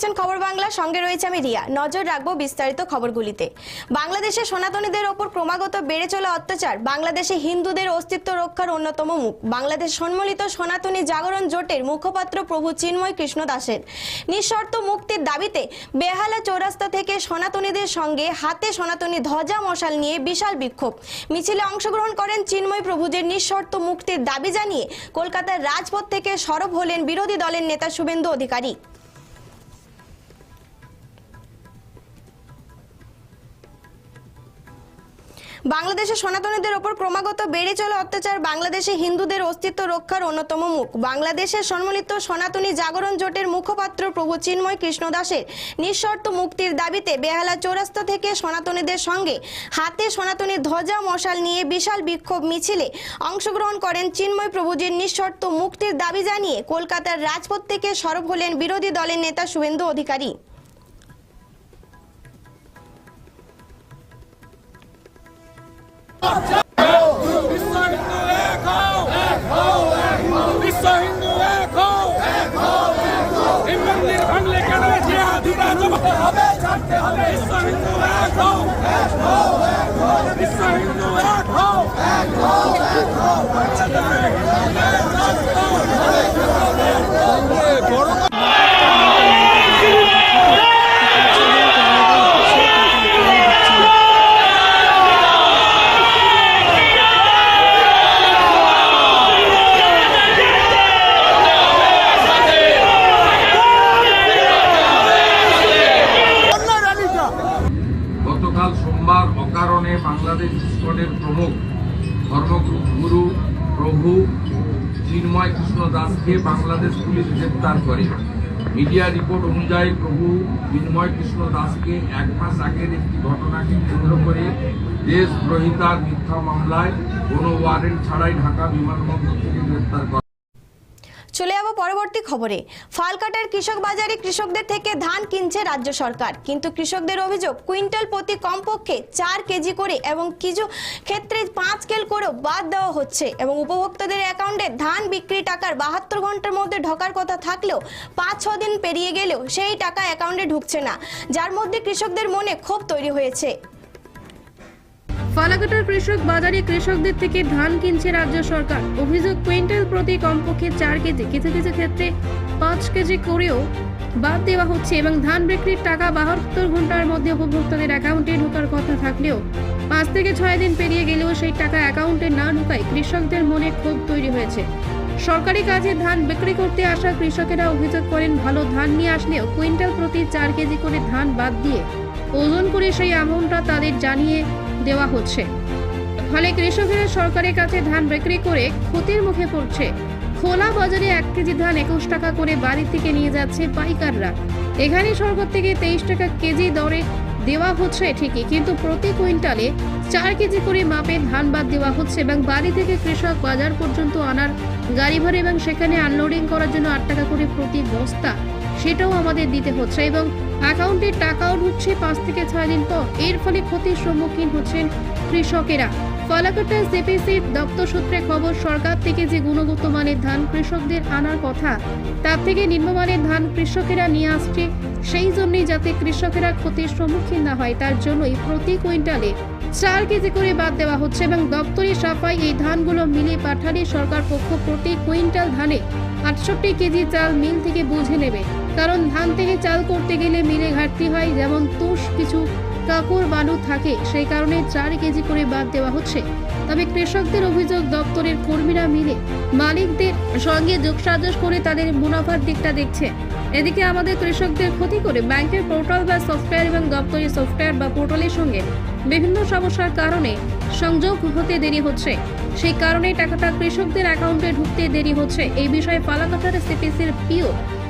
দেখছেন খবর বাংলা, সঙ্গে রয়েছে আমি রিয়া। নজর রাখব বিস্তারিত খবরগুলিতে। বাংলাদেশে সনাতনীদের ওপর ক্রমাগত বেড়ে চলা অত্যাচার, বাংলাদেশে হিন্দুদের অস্তিত্ব রক্ষার অন্যতম মুখ। বাংলাদেশ সম্মিলিত সনাতনী জাগরণ জোটের মুখপাত্র প্রভু চিন্ময় কৃষ্ণ দাসের। নিঃশর্ত মুক্তির দাবিতে বেহালা চৌরাস্তা থেকে সনাতনীদের সঙ্গে হাতে সনাতনী ধ্বজা মশাল নিয়ে বিশাল বিক্ষোভ। মিছিলে অংশগ্রহণ করেন চিন্ময় প্রভুজের নিঃশর্ত মুক্তির দাবি জানিয়ে কলকাতার রাজপথ থেকে সরব হলেন বিরোধী দলের নেতা শুভেন্দু অধিকারী। বাংলাদেশে সনাতনীদের ওপর ক্রমাগত বেড়ে চলা অত্যাচার বাংলাদেশে হিন্দুদের অস্তিত্ব রক্ষার অন্যতম মুখ। বাংলাদেশের সম্মিলিত সনাতনী জাগরণ জোটের মুখপাত্র প্রভু চিন্ময় কৃষ্ণ দাসের নিঃশর্ত মুক্তির দাবিতে বেহালা চৌরাস্তা থেকে সনাতনীদের সঙ্গে হাতে সনাতনী ধ্বজা মশাল নিয়ে বিশাল বিক্ষোভ মিছিলে অংশগ্রহণ করেন চিন্ময় প্রভুজির নিঃশর্ত মুক্তির দাবি জানিয়ে কলকাতার রাজপথ থেকে সরব হলেন বিরোধী দলের নেতা শুভেন্দু অধিকারী। 好，加。কৃষ্ণ বাংলাদেশ পুলিশ গ্রেপ্তার করে। মিডিয়া রিপোর্ট অনুযায়ী প্রভু বিনময় কৃষ্ণ দাসকে এক মাস আগের একটি ঘটনাকে কেন্দ্র করে দেশদ্রোহিতার মিথ্যা মামলায় কোনো ওয়ারেন্ট ছাড়াই ঢাকা বিমানবন্দর থেকে গ্রেপ্তার করে যাব পরবর্তী খবরে। ফালকাটার কৃষক বাজারে কৃষকদের থেকে ধান কিনছে রাজ্য সরকার। কিন্তু কৃষকদের অভিযোগ, কুইন্টাল প্রতি কমপক্ষে চার কেজি করে এবং কিছু ক্ষেত্রে পাঁচ কেল করেও বাদ দেওয়া হচ্ছে এবং উপভোক্তাদের অ্যাকাউন্টে ধান বিক্রি টাকার বাহাত্তর ঘণ্টার মধ্যে ঢোকার কথা থাকলেও পাঁচ ছ দিন পেরিয়ে গেলেও সেই টাকা অ্যাকাউন্টে ঢুকছে না, যার মধ্যে কৃষকদের মনে ক্ষোভ তৈরি হয়েছে। ফালাকাটার কৃষক বাজারে কৃষকদের থেকে ধান কিনছে রাজ্য সরকার। অভিযোগ, কুইন্টাল প্রতি কমপক্ষে চার কেজি। কিছু কিছু ক্ষেত্রে পাঁচ কেজি করেও বাদ দেওয়া হচ্ছে এবং ধান বিক্রির টাকা বাহাত্তর ঘণ্টার মধ্যে উপভোক্তাদের অ্যাকাউন্টে ঢোকার কথা থাকলেও পাঁচ থেকে ছয় দিন পেরিয়ে গেলেও সেই টাকা অ্যাকাউন্টে না ঢুকায় কৃষকদের মনে ক্ষোভ তৈরি হয়েছে। সরকারি কাজে ধান বিক্রি করতে আসা কৃষকেরা অভিযোগ করেন, ভালো ধান নিয়ে আসলেও কুইন্টাল প্রতি চার কেজি করে ধান বাদ দিয়ে ওজন করে সেই অ্যামাউন্টটা তাদের জানিয়ে দেওয়া হচ্ছে। ফলে কৃষকেরা সরকারের কাছে ধান বিক্রি করে ক্ষতির মুখে পড়ছে। খোলা বাজারে এক কেজি ধান একুশ টাকা করে বাড়ি থেকে নিয়ে যাচ্ছে পাইকাররা। এখানে সরকার থেকে তেইশ টাকা কেজি দরে দেওয়া হচ্ছে ঠিকই, কিন্তু প্রতি কুইন্টালে চার কেজি করে মাপে ধান বাদ দেওয়া হচ্ছে এবং বাড়ি থেকে কৃষক বাজার পর্যন্ত আনার গাড়ি ভাড়া এবং সেখানে আনলোডিং করার জন্য আট টাকা করে প্রতি বস্তা সেটাও আমাদের দিতে হচ্ছে এবং অ্যাকাউন্টে টাকাও ঢুকছে পাঁচ থেকে ছয় দিন পর। এর ফলে ক্ষতির সম্মুখীন হচ্ছেন কৃষকেরা। ফালাকাটা সিপিসির দপ্তর সূত্রে খবর, সরকার থেকে যে গুণগত মানের ধান কৃষকদের আনার কথা, তার থেকে নিম্নমানের ধান কৃষকেরা নিয়ে আসছে। সেই জন্যই যাতে কৃষকেরা ক্ষতির সম্মুখীন না হয়, তার জন্যই প্রতি কুইন্টালে চার কেজি করে বাদ দেওয়া হচ্ছে এবং দপ্তরি সাফাই এই ধানগুলো মিলে পাঠালে সরকার পক্ষ প্রতি কুইন্টাল ধানে আটষট্টি কেজি চাল মিল থেকে বুঝে নেবে। কারণ ধান থেকে চাল করতে গেলে মিলে ঘাটতি হয়, যেমন তুষ, কিছু কাকুর বালু থাকে, সেই কারণে চার কেজি করে বাদ দেওয়া হচ্ছে। তবে কৃষকদের অভিযোগ, দপ্তরের কর্মীরা মিলে মালিকদের সঙ্গে যোগসাজশ করে তাদের মুনাফার দিকটা দেখছে। এদিকে আমাদের কৃষকদের ক্ষতি করে ব্যাংকের পোর্টাল বা সফটওয়্যার এবং দপ্তরের সফটওয়্যার বা পোর্টালের সঙ্গে বিভিন্ন সমস্যার কারণে সংযোগ হতে দেরি হচ্ছে। সেই কারণে টাকাটা কৃষকদের অ্যাকাউন্টে ঢুকতে দেরি হচ্ছে। এই বিষয়ে ফালাকাটার সিপিসির পিও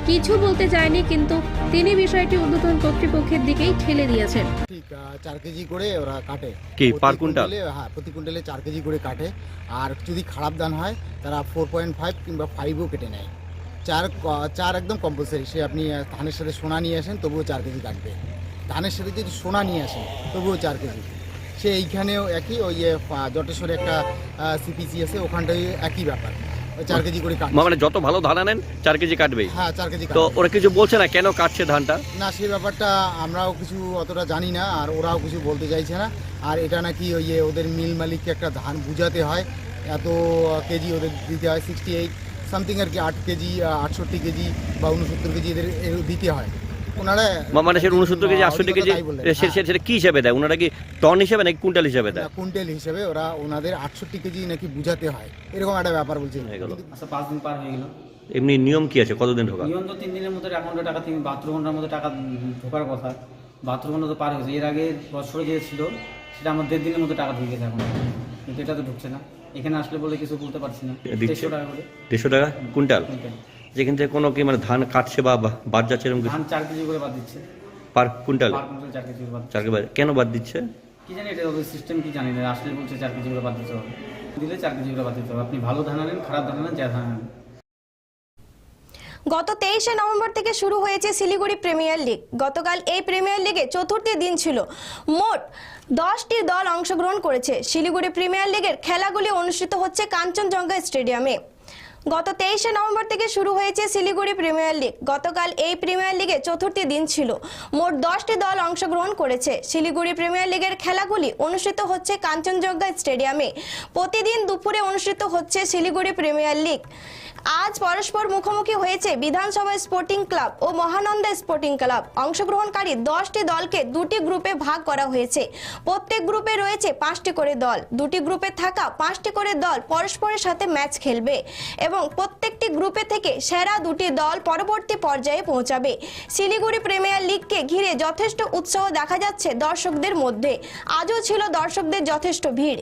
কিছু বলতে চায়নি কিন্তু তিনি বিষয়টি ঊর্ধ্বতন কর্তৃপক্ষের দিকেই ঠেলে দিয়েছেন। ঠিক চার কেজি করে ওরা কাটে। কি, প্রতি কুইন্টাল? হ্যাঁ প্রতি কুইন্টালে চার কেজি করে কাটে। আর যদি খারাপ ধান হয় তারা ফোর পয়েন্ট ফাইভ কিংবা ফাইভও কেটে নেয়। চার চার একদম কম্পালসারি সে আপনি ধানের সাথে সোনা নিয়ে আসেন তবুও চার কেজি কাটবে। ধানের সাথে যদি সোনা নিয়ে আসেন তবুও চার কেজি। সে এইখানেও একই ওই জটেশ্বরে একটা সিপিসি আছে ওখানটায় একই ব্যাপার। চার কেজি করে মানে যত ভালো ধান আনেন চার কেজি কাটবে হ্যাঁ চার কেজি তো ওরা কিছু বলছে না কেন কাটছে ধানটা? না সেই ব্যাপারটা আমরাও কিছু অতটা জানি না আর ওরাও কিছু বলতে চাইছে না। আর এটা নাকি ওই যে ওদের মিল মালিককে একটা ধান বুঝাতে হয় এত কেজি ওদের দিতে হয় সিক্সটি এইট সামথিং আর কি আট কেজি আটষট্টি কেজি বা উনসত্তর কেজি এদের দিতে হয়। মানে সেটা উনসত্তর কেজি আটষট্টি কেজি সে- সেটা কি হিসাবে দেয়? ওনারা কি টন হিসাবে নাকি কুইন্টাল হিসাবে দেয়? হ্যাঁ, কুইন্টাল হিসেবে ওরা ওনাদের আটষট্টি কেজি নাকি বুঝাতে হয়। এরকম একটা ব্যাপার বলছে। হয়ে গেল। আচ্ছা পাঁচ দিন পার হয়ে গেল। এমনি নিয়ম কি আছে? কতদিন ঢোকা নিয়ম তো তিন দিনের মধ্যে অ্যাকাউন্টে টাকা তিন বাহাত্তর ঘণ্টার মধ্যে টাকা ঢোকার কথা। বাহাত্তর ঘণ্টা তো পার হয়েছে। এর আগে বছরে যে ছিল সেটা আমার দেড় দিনের মধ্যে টাকা ঢুকে গেছে এখন কিন্তু এটা তো ঢুকছে না। এখানে আসলে বলে কিছু বলতে পারছি না। দেড়শো টাকা করে। দেড়শো টাকা? কুইন্টাল? কুইন্টাল। যেখান থেকে কোনো কি মানে ধান কাটছে বা বাদ যাচ্ছে এরকম কিছু? ধান চার কেজি করে বাদ দিচ্ছে। পার কুইন্টাল? চার কেজি করে বাদ চার কেজি কেন বাদ দিচ্ছে? কি জানি এটা ওদের সিস্টেম কি জানি না। আসলে বলছে চার কেজি করে বাদ দিতে হবে। দিলে চার কেজি করে বাদ দিতে হবে। আপনি ভালো ধান আনেন খারাপ ধান আনেন যা ধান আনেন। গত তেইশে নভেম্বর থেকে শুরু হয়েছে শিলিগুড়ি প্রিমিয়ার লিগ। গতকাল এই প্রিমিয়ার লিগে চতুর্থ দিন ছিল। মোট দশটি দল অংশগ্রহণ করেছে। শিলিগুড়ি প্রিমিয়ার লিগের খেলাগুলি অনুষ্ঠিত হচ্ছে কাঞ্চনজঙ্ঘা স্টেডিয়ামে। গত তেইশে নভেম্বর থেকে শুরু হয়েছে শিলিগুড়ি প্রিমিয়ার লিগ। গতকাল এই প্রিমিয়ার লিগে চতুর্থ দিন ছিল। মোট দশটি দল অংশগ্রহণ করেছে। শিলিগুড়ি প্রিমিয়ার লিগের খেলাগুলি অনুষ্ঠিত হচ্ছে কাঞ্চনজঙ্ঘা স্টেডিয়ামে। প্রতিদিন দুপুরে অনুষ্ঠিত হচ্ছে শিলিগুড়ি প্রিমিয়ার লিগ। আজ পরস্পর মুখোমুখি হয়েছে বিধানসভা স্পোর্টিং ক্লাব ও মহানন্দা স্পোর্টিং ক্লাব অংশগ্রহণকারী দশটি দলকে দুটি গ্রুপে ভাগ করা হয়েছে। প্রত্যেক গ্রুপে রয়েছে পাঁচটি করে দল। দুটি গ্রুপে থাকা পাঁচটি করে দল পরস্পরের সাথে ম্যাচ খেলবে এবং প্রত্যেকটি গ্রুপে থেকে সেরা দুটি দল পরবর্তী পর্যায়ে পৌঁছাবে। শিলিগুড়ি প্রিমিয়ার লিগকে ঘিরে যথেষ্ট উৎসাহ দেখা যাচ্ছে দর্শকদের মধ্যে। আজও ছিল দর্শকদের যথেষ্ট ভিড়।